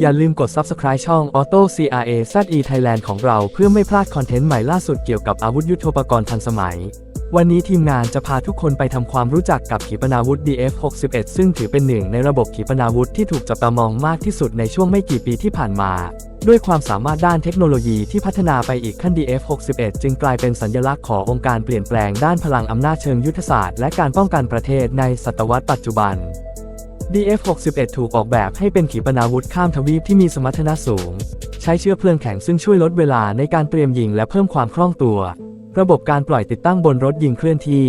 อย่าลืมกด Subscribe ช่อง Auto CRA ZE Thailand ของเราเพื่อไม่พลาดคอนเทนต์ใหม่ล่าสุดเกี่ยวกับอาวุธยุทโธปกรณ์ทันสมัย วันนี้ทีมงานจะพาทุกคนไปทำความรู้จักกับขีปนาวุธ DF-61 ซึ่งถือเป็นหนึ่งในระบบขีปนาวุธที่ถูกจับตามองมากที่สุดในช่วงไม่กี่ปีที่ผ่านมา ด้วยความสามารถด้านเทคโนโลยีที่พัฒนาไปอีกขั้น DF-61 จึงกลายเป็นสัญลักษณ์ขององค์การเปลี่ยนแปลงด้านพลังอำนาจเชิงยุทธศาสตร์และการป้องกันประเทศในศตวรรษปัจจุบัน DF-61 ถูกออกแบบให้เป็นขีปนาวุธข้ามทวีปที่มีสมรรถนะสูง ใช้เชื้อเพลิงแข็งซึ่งช่วยลดเวลาในการเตรียมยิงและเพิ่มความคล่องตัว ระบบการปล่อยติดตั้งบนรถยิงเคลื่อนที่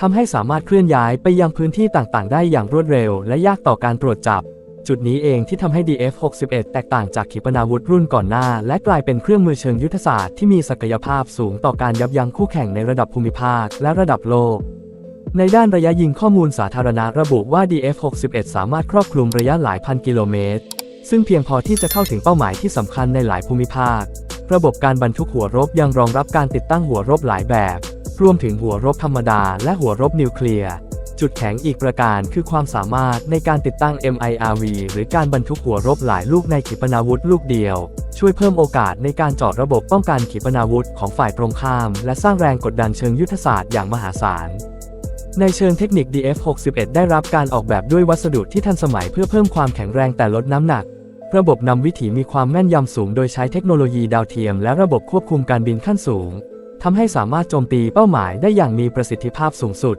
ทำให้สามารถเคลื่อนย้ายไปยังพื้นที่ต่างๆ ได้อย่างรวดเร็ว และยากต่อการตรวจจับ จุดนี้เองที่ทำให้ DF-61 แตกต่างจากขีปนาวุธรุ่นก่อนหน้า และกลายเป็นเครื่องมือเชิงยุทธศาสตร์ที่มีศักยภาพสูงต่อการยับยั้งคู่แข่งในระดับภูมิภาคและระดับโลก ในด้านระยะยิงข้อมูลสาธารณะระบุว่า DF-61 สามารถครอบคลุมระยะหลายพันกิโลเมตร ซึ่งเพียงพอที่จะเข้าถึงเป้าหมายที่สำคัญในหลายภูมิภาค ระบบการบรรทุกหัวรบยังรองรับการติดตั้งหัวรบหลายแบบ รวมถึงหัวรบธรรมดาและหัวรบนิวเคลียร์ จุดแข็งอีกประการคือความสามารถในการติดตั้ง MIRV หรือการบรรทุกหัวรบหลายลูกในขีปนาวุธลูกเดียว ช่วยเพิ่มโอกาสในการจาะระบบป้องกันขีปนาวุธของฝ่ายตรงข้าม และสร้างแรงกดดันเชิงยุทธศาสตร์อย่างมหาศาล ในเชิงเทคนิค DF61 ได้รับการออกแบบด้วยวัสดุที่ทันสมัยเพื่อเพิ่มความแข็งแรงแต่ลดน้ำหนัก ระบบนำวิถีมีความแม่นยำสูงโดยใช้เทคโนโลยีดาวเทียม และระบบควบคุมการบินขั้นสูงทำให้สามารถโจมตีเป้าหมายได้อย่างมีประสิทธิภาพสูงสุด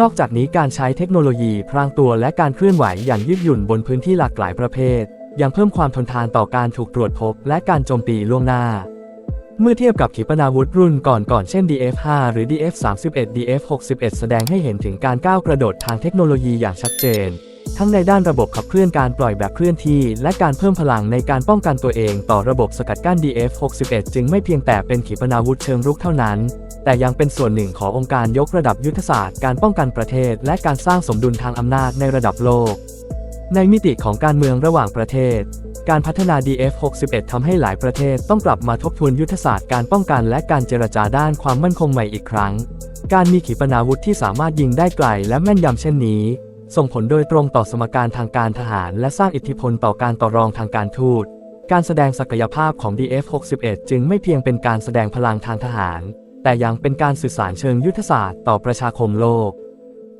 นอกจากนี้การใช้เทคโนโลยีพรางตัวและการเคลื่อนไหวอย่างยืดหยุ่นบนพื้นที่หลากหลายประเภท ยังเพิ่มความทนทานต่อการถูกตรวจพบ และการโจมตีล่วงหน้า เมื่อเทียบกับขีปนาวุธรุ่นก่อนๆ เช่น DF5 หรือ DF31 DF61 แสดงให้เห็นถึงการก้าวกระโดดทางเทคโนโลยีอย่างชัดเจน ทั้งในด้านระบบขับเคลื่อนการปล่อยแบบเคลื่อนที่ และการเพิ่มพลังในการป้องกันตัวเองต่อระบบสกัดกั้น DF61 จึงไม่เพียงแต่เป็นขีปนาวุธเชิงรุกเท่านั้น แต่ยังเป็นส่วนหนึ่งขององค์การยกระดับยุทธศาสตร์การป้องกันประเทศ และการสร้างสมดุลทางอำนาจในระดับโลก ในมิติของการเมืองระหว่างประเทศ การพัฒนา DF61 ทำให้หลายประเทศต้องกลับมาทบทวนยุทธศาสตร์การป้องกันและการเจรจาด้านความมั่นคงใหม่อีกครั้ง การมีขีปนาวุธที่สามารถยิงได้ไกลและแม่นยำเช่นนี้ ส่งผลโดยตรงต่อสมการทางการทหาร และสร้างอิทธิพลต่อการต่อรองทางการทูต การแสดงศักยภาพของ DF61 จึงไม่เพียงเป็นการแสดงพลังทางทหาร แต่ยังเป็นการสื่อสารเชิงยุทธศาสตร์ต่อประชาคมโลก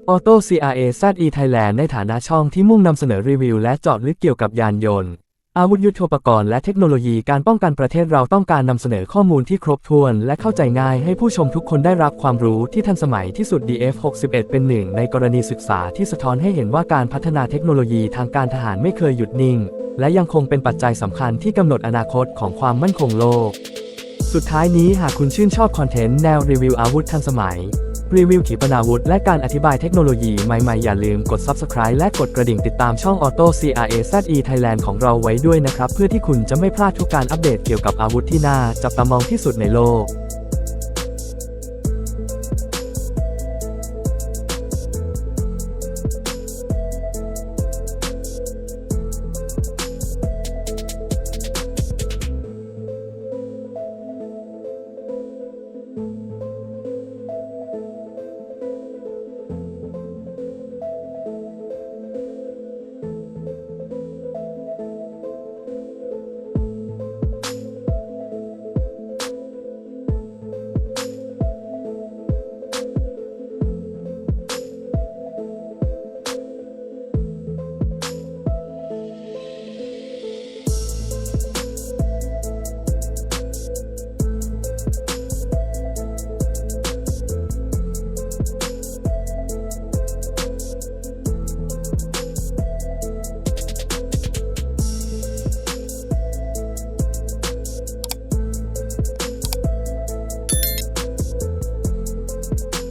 Auto CRA ZE Thailand ในฐานะช่องที่มุ่งนำเสนอรีวิวและเจาะลึกเกี่ยวกับยานยนต์ อาวุธยุทโธปกรณ์และเทคโนโลยีการป้องกันประเทศเราต้องการนำเสนอข้อมูลที่ครบถ้วนและเข้าใจง่ายให้ผู้ชมทุกคนได้รับความรู้ที่ทันสมัยที่สุด DF61 เป็นหนึ่งในกรณีศึกษาที่สะท้อนให้เห็นว่าการพัฒนาเทคโนโลยีทางการทหารไม่เคยหยุดนิ่ง และยังคงเป็นปัจจัยสำคัญที่กำหนดอนาคตของความมั่นคงโลก สุดท้ายนี้หากคุณชื่นชอบคอนเทนต์แนวรีวิวอาวุธทันสมัย รีวิวขีปนาวุธ และการอธิบายเทคโนโลยีใหม่ๆ อย่าลืมกด Subscribe และกดกระดิ่งติดตามช่อง Auto CRA ZE Thailand ของเราไว้ด้วยนะครับ เพื่อที่คุณจะไม่พลาดทุกการอัปเดตเกี่ยวกับอาวุธที่น่าจับตามองที่สุดในโลก